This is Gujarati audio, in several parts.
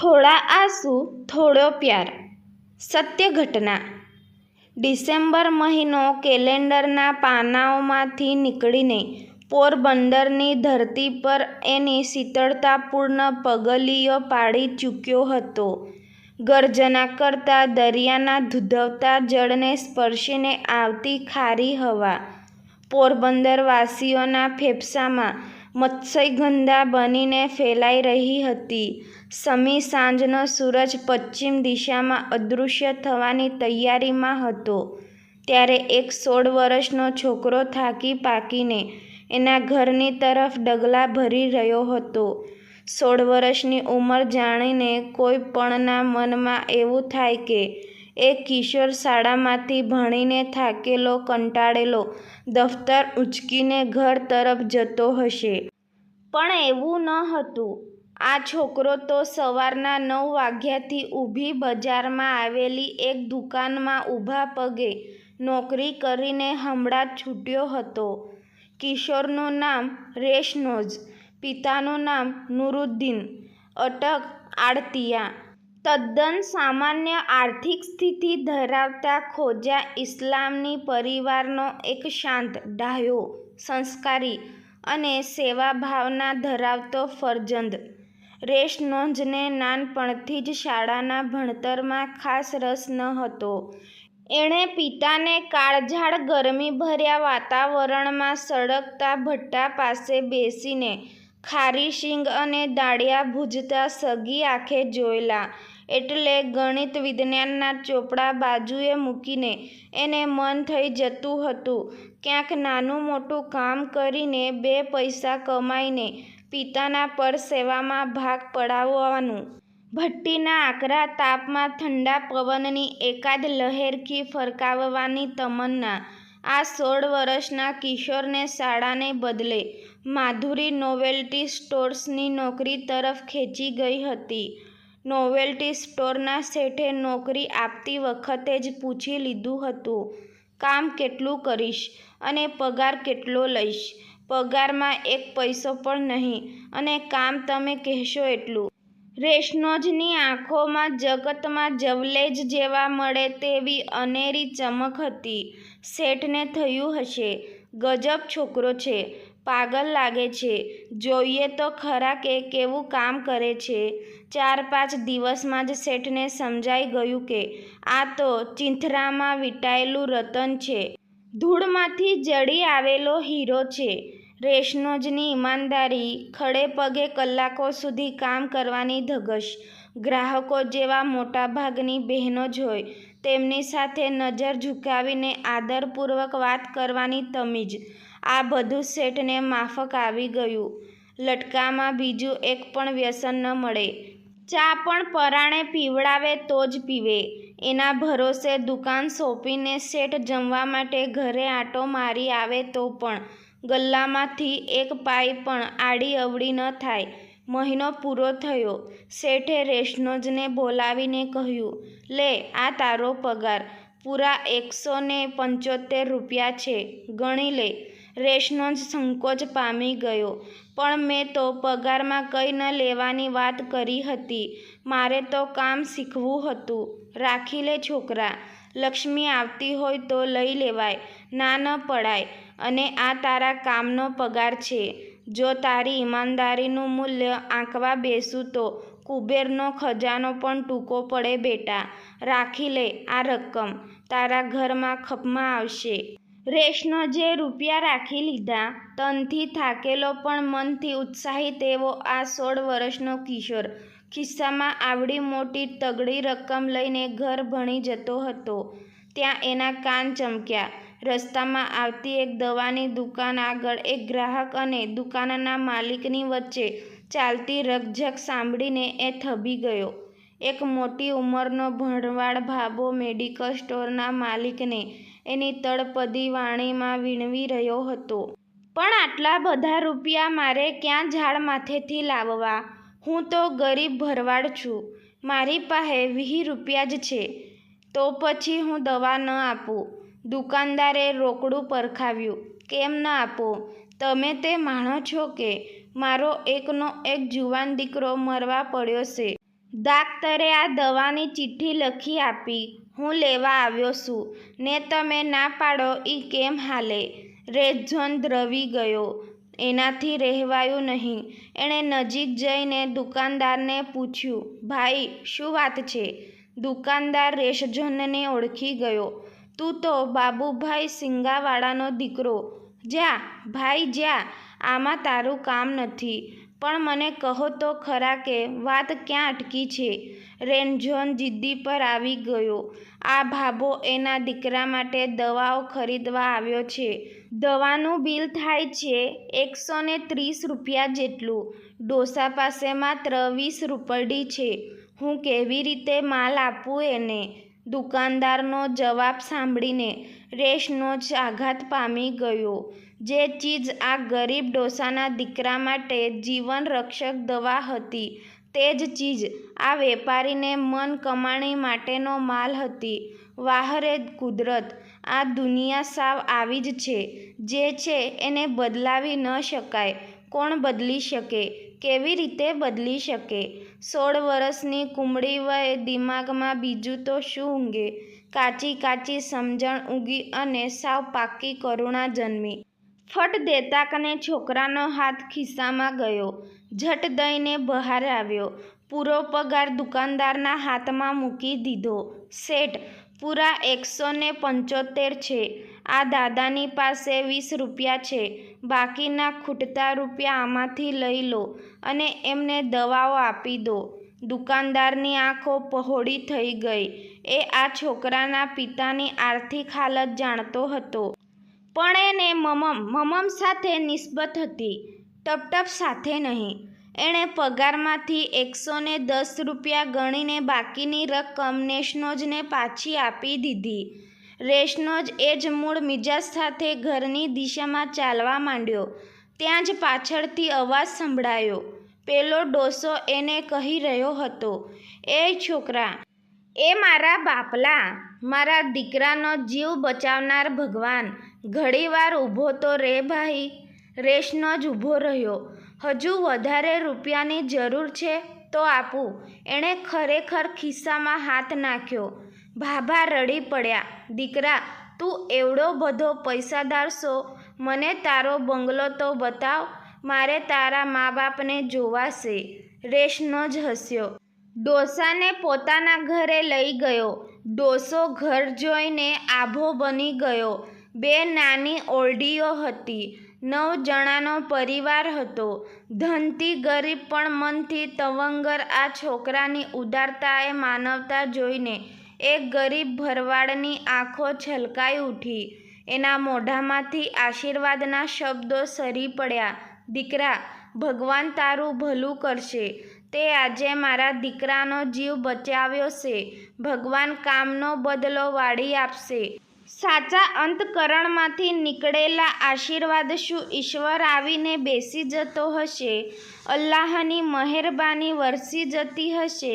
થોડા આંસુ, થોડો પ્યાર. સત્ય ઘટના. ડિસેમ્બર મહિનો કેલેન્ડરના પાનાઓમાંથી નીકળીને પોરબંદરની ધરતી પર એની શીતળતાપૂર્ણ પગલીઓ પાડી ચૂક્યો હતો. ગર્જના કરતા દરિયાના ધૂધવતા જળને સ્પર્શીને આવતી ખારી હવા. પોરબંદરવાસીઓના ફેફસામાં મત્સ્યગંધા બનીને ફેલાઈ રહી હતી. સમી સાંજનો સૂરજ પશ્ચિમ દિશામાં અદૃશ્ય થવાની તૈયારીમાં હતો. ત્યારે એક સોળ વર્ષનો છોકરો થાકી પાકીને એના ઘરની તરફ ડગલા ભરી રહ્યો હતો. સોળ વર્ષની ઉંમર જાણીને કોઈ પણના મનમાં એવું થાય કે એ કિશોર શાળામાંથી ભણીને થાકેલો, કંટાળેલો દફતર ઊંચકીને ઘર તરફ જતો હશે. પણ એવું ન હતું. આ છોકરો તો સવારના નવ વાગ્યાથી ઊભી બજારમાં આવેલી એક દુકાનમાં ઊભા પગે નોકરી કરીને હમણાં છૂટ્યો હતો. કિશોરનું નામ રેશનોઝ પિતાનું નામ નુરુદ્દીન, અટક આડતિયા તદ્દન સામાન્ય આર્થિક સ્થિતિ ધરાવતા ખોજા ઇસ્લામની પરિવારનો એક શાંત, ડાહ્યો, સંસ્કારી અને સેવાભાવના ધરાવતો ફરજંદ. રેશનોઝને નાનપણથી જ શાળાના ભણતરમાં ખાસ રસ ન હતો. એણે પિતાને કાળઝાળ ગરમીભર્યા વાતાવરણમાં સળગતા ભઠ્ઠા પાસે બેસીને ખારી શીંગ અને દાળિયા ભૂજતા સગી આંખે જોયેલા. એટલે ગણિત વિજ્ઞાનના ચોપડા બાજુએ મૂકીને એને મન થઈ જતું હતું. ક્યાંક નાનું મોટું કામ કરીને બે પૈસા કમાઈને પિતાના પર સેવામાં ભાગ પડાવવાનું. ભઠ્ઠીના આકરા તાપમાં ઠંડા પવનની એકાદ લહેરથી ફરકાવવાની તમન્ના આ સોળ વર્ષના કિશોરને શાળાને બદલે માધુરી નોવેલ્ટી સ્ટોર્સની નોકરી તરફ ખેંચી ગઈ હતી. નોવેલ્ટી સ્ટોરના શેઠે નોકરી આપતી વખતે જ પૂછી લીધું હતું, કામ કેટલું કરીશ અને પગાર કેટલો લઈશ? પગારમાં એક પૈસો પણ નહીં અને કામ તમે કહેશો એટલું. રેશનોઝની આંખોમાં, જગતમાં જવલેજ જેવા મળે તેવી અનેરી ચમક હતી. શેઠને થયું હશે. ગજબ છોકરો છે. પાગલ લાગે છે. જોઈએ તો ખરા કે કેવું કામ કરે છે. ચાર પાંચ દિવસમાં જ શેઠને સમજાઈ ગયું કે આ તો ચિંથરામાં વીંટાયેલું રતન છે. ધૂળમાંથી જડી આવેલો હીરો છે. રેશનોઝની ઈમાનદારી. ખડે પગે કલાકો સુધી કામ કરવાની ધગશ. ગ્રાહકો જેવા મોટાભાગની બહેનો જ હોય. તેમની સાથે નજર ઝુકાવીને આદરપૂર્વક વાત કરવાની તમીજ. આ બધું શેઠને માફક આવી ગયું. લટકામાં બીજું એક પણ વ્યસન ન મળે. ચા પણ પરાણે પીવડાવે તો જ પીવે. એના ભરોસે દુકાન સોંપીને શેઠ જમવા માટે ઘરે આંટો મારી આવે તો પણ. ગલ્લામાંથી એક પાઈ પણ આડી અવળી ન થાય. મહિનો પૂરો થયો. શેઠે રેશનોજને બોલાવીને કહ્યું, લે, આ તારો પગાર. પૂરા એકસો ને પંચોતેર રૂપિયા છે. ગણી લે. રેશનોજ સંકોચ પામી ગયો. પણ મેં તો પગારમાં કંઈ ન લેવાની વાત કરી હતી. મારે તો કામ શીખવું હતું. રાખી લે છોકરા. લક્ષ્મી આવતી હોય તો લઈ લેવાય, ના ન પડાય. અને આ તારા કામનો પગાર છે. જો તારી ઈમાનદારીનું મૂલ્ય આંકવા બેસું તો કુબેરનો ખજાનો પણ ટૂંકો પડે બેટા. રાખી લે આ રકમ, તારા ઘરમાં ખપમાં આવશે. રેશનો જે રૂપિયા રાખી લીધા, તનથી થાકેલો પણ મનથી ઉત્સાહિત એવો આ સોળ વર્ષનો કિશોર. ખિસ્સામાં આવડી મોટી તગડી રકમ લઈને ઘર ભણી જતો હતો. ત્યાં એના કાન ચમક્યા. રસ્તામાં આવતી એક દવાની દુકાન આગળ એક ગ્રાહક અને દુકાનના માલિકની વચ્ચે ચાલતી રકઝક સાંભળીને એ થબી ગયો. એક મોટી ઉંમરનો ભણવાડ ભાભો મેડિકલ સ્ટોરના માલિકને એની તળપદી વાણીમાં વિણવી રહ્યો હતો. પણ આટલા બધા રૂપિયા મારે ક્યાં ઝાડ માથેથી લાવવા? હું તો ગરીબ ભરવાડ છું. મારી પાસે વીસ રૂપિયા જ છે. તો પછી હું દવા ન આપું. દુકાનદારે રોકડું પરખાવ્યું. કેમ ન આપો? તમે તે માણો છો કે? મારો એકનો એક જુવાન દીકરો મરવા પડ્યો છે. દાક્તરે આ દવાની ચિઠ્ઠી લખી આપી. હું લેવા આવ્યો છું. ને તમે ના પાડો એ કેમ હાલે? રેઝોન દ્રવી ગયો. એનાથી રહેવાયું નહીં. એણે નજીક જઈને દુકાનદારને પૂછ્યું, ભાઈ, શું વાત છે? દુકાનદાર રેશજનને ઓળખી ગયો. તું તો બાબુભાઈ સિંગાવાળાનો દીકરો. જા, ભાઈ, જા. આમાં તારું કામ નથી. પણ મને કહો તો ખરા કે વાત ક્યાં અટકી છે? રેનઝોન જિદ્દી પર આવી ગયો. આ ભાભો એના દીકરા માટે દવાઓ ખરીદવા આવ્યો છે. દવાનું બિલ થાય છે એકસો ને ત્રીસ રૂપિયા જેટલું. ડોસા પાસે માત્ર વીસ રૂપડી છે. હું કેવી રીતે માલ આપું એને? દુકાનદારનો જવાબ સાંભળીને રેશનો જ આઘાત પામી ગયો. જે ચીજ આ ગરીબ ડોસાના દીકરા માટે જીવન રક્ષક દવા હતી, તે જ ચીજ આ વેપારીને મન કમાણી માટેનો માલ હતી. વાહરે કુદરત, આ દુનિયા સાવ આવી જ છે, જે છે એને બદલાવી ન શકાય. કોણ બદલી શકે, કેવી રીતે બદલી શકે? સોળ વર્ષની કુમળી વયે દિમાગમાં બીજું તો શું ઊંઘે? કાચી કાચી સમજણ ઊંઘી અને સાવ પાકી કરુણા જન્મી. ફટ દેતાકને છોકરાનો હાથ ખિસ્સામાં ગયો. ઝટ દઈને બહાર આવ્યો. પૂરો પગાર દુકાનદારના હાથમાં મૂકી દીધો. શેઠ, પૂરા એકસો ને પંચોતેર છે. આ દાદાની પાસે વીસ રૂપિયા છે. બાકીના ખૂટતા રૂપિયા આમાંથી લઈ લો અને એમને દવાઓ આપી દો. દુકાનદારની આંખો પહોળી થઈ ગઈ. એ આ છોકરાના પિતાની આર્થિક હાલત જાણતો હતો. પણ એને મમમ મમમ સાથે નિસ્બત હતી. ટપટપ સાથે નહીં. એણે પગારમાંથી એકસો ને દસ રૂપિયા ગણીને બાકીની રકમ નેશનોજને પાછી આપી દીધી. રેશનોજ એ જ મૂળ મિજાજ સાથે ઘરની દિશામાં ચાલવા માંડ્યો. ત્યાં જ પાછળથી અવાજ સંભળાયો. પેલો ડોસો એને કહી રહ્યો હતો, એ છોકરા, એ મારા બાપલા, મારા દીકરાનો જીવ બચાવનાર ભગવાન ઘડીવાર ઊભો તો રે ભાઈ, રેશનો જ ઊભો રહ્યો. હજુ વધારે રૂપિયાની જરૂર છે તો આપું. એણે ખરેખર ખિસ્સામાં હાથ નાખ્યો. ભાભા રડી પડ્યા. દીકરા, તું એવડો બધો પૈસાદાર છો. મને તારો બંગલો તો બતાવ. મારે તારા મા બાપને જોવાશે રેશનો જ હસ્યો. ડોસાને પોતાના ઘરે લઈ ગયો. ડોસો ઘર જોઈને આભો બની ગયો. બે નાની ઓરડીઓ હતી. નવ જણાનો પરિવાર હતો. ધનથી ગરીબ પણ મનથી તવંગર આ છોકરાની ઉદારતાએ માનવતા જોઈને એક ગરીબ ભરવાડની આંખો છલકાઈ ઉઠી. એના મોઢામાંથી આશીર્વાદના શબ્દો સરી પડ્યા. દીકરા, ભગવાન તારું ભલું કરશે. તે આજે મારા દીકરાનો જીવ બચાવ્યો છે. ભગવાન કામનો બદલો વાળી આપશે. સાચા અંતકરણમાંથી નીકળેલા આશીર્વાદ શું? ઈશ્વર આવીને બેસી જતો હશે, અલ્લાહની મહેરબાની વરસી જતી હશે,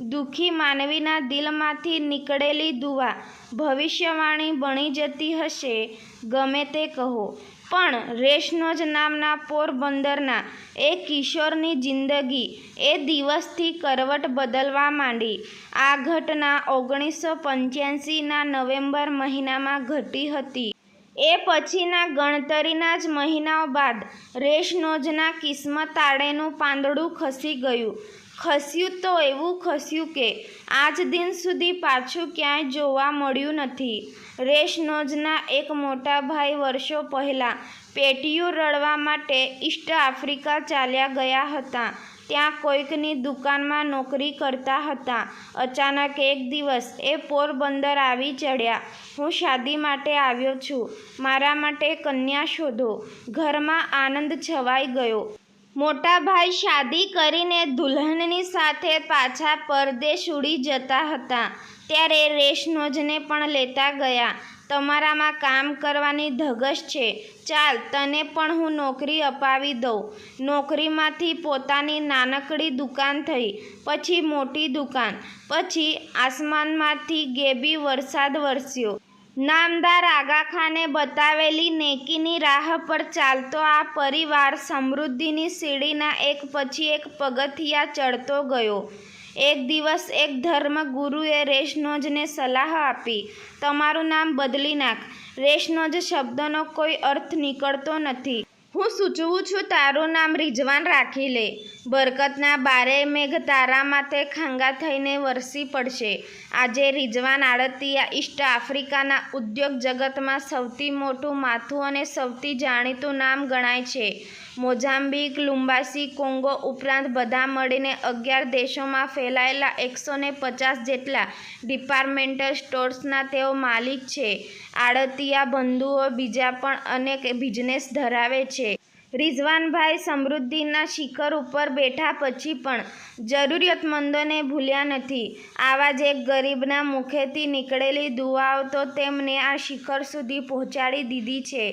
દુઃખી માનવીના દિલમાંથી નીકળેલી દુઆ ભવિષ્યવાણી બની જતી હશે, ગમે તે કહો. પણ રેશનોજ નામના પોરબંદરના એ કિશોરની જિંદગી એ દિવસથી કરવટ બદલવા માંડી. આ ઘટના ઓગણીસો પંચ્યાસીના નવેમ્બર મહિનામાં ઘટી હતી. એ પછીના ગણતરીના જ મહિનાઓ બાદ રેશનોજના કિસ્મત આડેનું પાંદડું ખસી ગયું. ખસ્યું તો એવું ખસ્યું કે આજ દિન સુધી પાછું ક્યાંય જોવા મળ્યું નથી. રેશનોજના એક મોટા ભાઈ વર્ષો પહેલાં પેટીયું રળવા માટે ઈસ્ટ આફ્રિકા ચાલ્યા ગયા હતા. ત્યાં કોઈકની દુકાનમાં નોકરી કરતા હતા. અચાનક એક દિવસ એ પોરબંદર આવી ચડ્યા. હું શાદી માટે આવ્યો છું. મારા માટે કન્યા શોધો. ઘરમાં આનંદ છવાઈ ગયો. મોટા ભાઈ શાદી કરીને દુલ્હનની સાથે પાછા પરદેશ ઉડી જતા હતા. ત્યારે રેશનોજને પણ લેતા ગયા. તમારામાં કામ કરવાની ધગશ છે. ચાલ, તને પણ હું નોકરી અપાવી દઉં. નોકરીમાંથી પોતાની નાનકડી દુકાન થઈ, પછી મોટી દુકાન, પછી આસમાનમાંથી ગેબી વરસાદ વરસ્યો. નામદાર આગાખાને બતાવેલી નેકીની રાહ પર ચાલતો આ પરિવાર સમૃદ્ધિની સીડીના એક પછી એક પગથિયા ચડતો ગયો. એક દિવસ એક ધર્મગુરુએ રેશનોજને સલાહ આપી, તમારું નામ બદલી નાખ. રેશનોજ શબ્દનો કોઈ અર્થ નીકળતો નથી. હું સૂચવું છું તારું નામ રિજવાન રાખી લે. બરકતના બારે મેઘ તારા માથે ખાંગા થઈને વરસી પડશે. આજે રિઝવાન આડતિયા ઈસ્ટ આફ્રિકાના ઉદ્યોગ જગતમાં સૌથી મોટું માથું અને સૌથી જાણીતું નામ ગણાય છે. મોઝામ્બિક, લુમ્બાસી, કોંગો ઉપરાંત બધા મળીને અગિયાર દેશોમાં ફેલાયેલા એકસો પચાસ જેટલા ડિપાર્ટમેન્ટલ સ્ટોર્સના તેઓ માલિક છે. આડતિયા બંધુઓ બીજા પણ અનેક બિઝનેસ ધરાવે છે. રિઝવાનભાઈ સમૃદ્ધિના શિખર ઉપર બેઠા પછી પણ જરૂરિયાતમંદોને ભૂલ્યા નથી. આવા જ એક ગરીબના મુખેથી નીકળેલી દુઆઓ તો તેમને આ શિખર સુધી પહોંચાડી દીધી છે.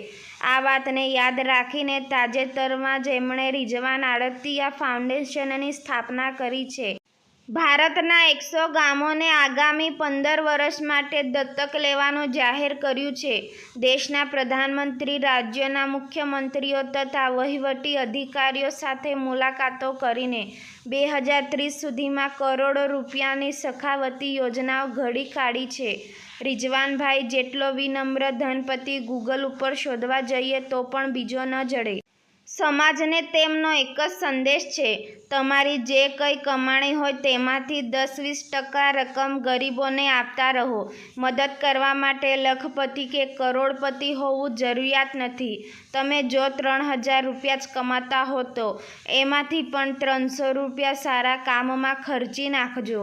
આ વાતને યાદ રાખીને તાજેતરમાં જેમણે રિઝવાન આડતિયા ફાઉન્ડેશનની સ્થાપના કરી છે ભારતના એકસો ગામોને આગામી પંદર વર્ષ માટે દત્તક લેવાનું જાહેર કર્યું છે. દેશના પ્રધાનમંત્રી, રાજ્યોના મુખ્યમંત્રીઓ તથા વહીવટી અધિકારીઓ સાથે મુલાકાતો કરીને બે હજાર ત્રીસ સુધીમાં કરોડો રૂપિયાની સખાવતી યોજનાઓ ઘડી કાઢી છે. રિજવાનભાઈ જેટલો વિનમ્ર ધનપતિ ગૂગલ ઉપર શોધવા જઈએ તો પણ બીજો ન જડે. સમાજને તેમનો એક જ સંદેશ છે. તમારી જે કંઈ કમાણી હોય તેમાંથી દસ વીસ ટકા રકમ ગરીબોને આપતા રહો. મદદ કરવા માટે લખપતિ કે કરોડપતિ હોવું જરૂરિયાત નથી. તમે જો ત્રણ હજાર રૂપિયા જ કમાતા હો તો એમાંથી પણ ત્રણસો રૂપિયા સારા કામમાં ખર્ચી નાખજો.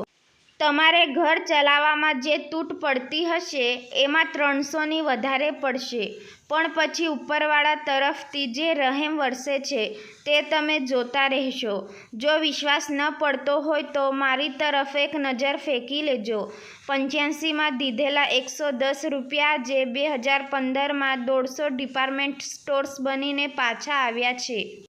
તમારે ઘર ચલાવવામાં જે તૂટ પડતી હશે, એમાં ત્રણસોની વધારે પડશે. પણ પછી ઉપરવાળા તરફથી જે રહેમ વરસે છે, તે તમે જોતા રહેશો. જો વિશ્વાસ ન પડતો હોય તો મારી તરફ એક નજર ફેંકી લેજો. પંચ્યાસીમાં દીધેલા એકસો દસ રૂપિયા જે બે હજાર પંદરમાં દોઢસો ડિપાર્ટમેન્ટ સ્ટોર્સ બનીને પાછા આવ્યા છે.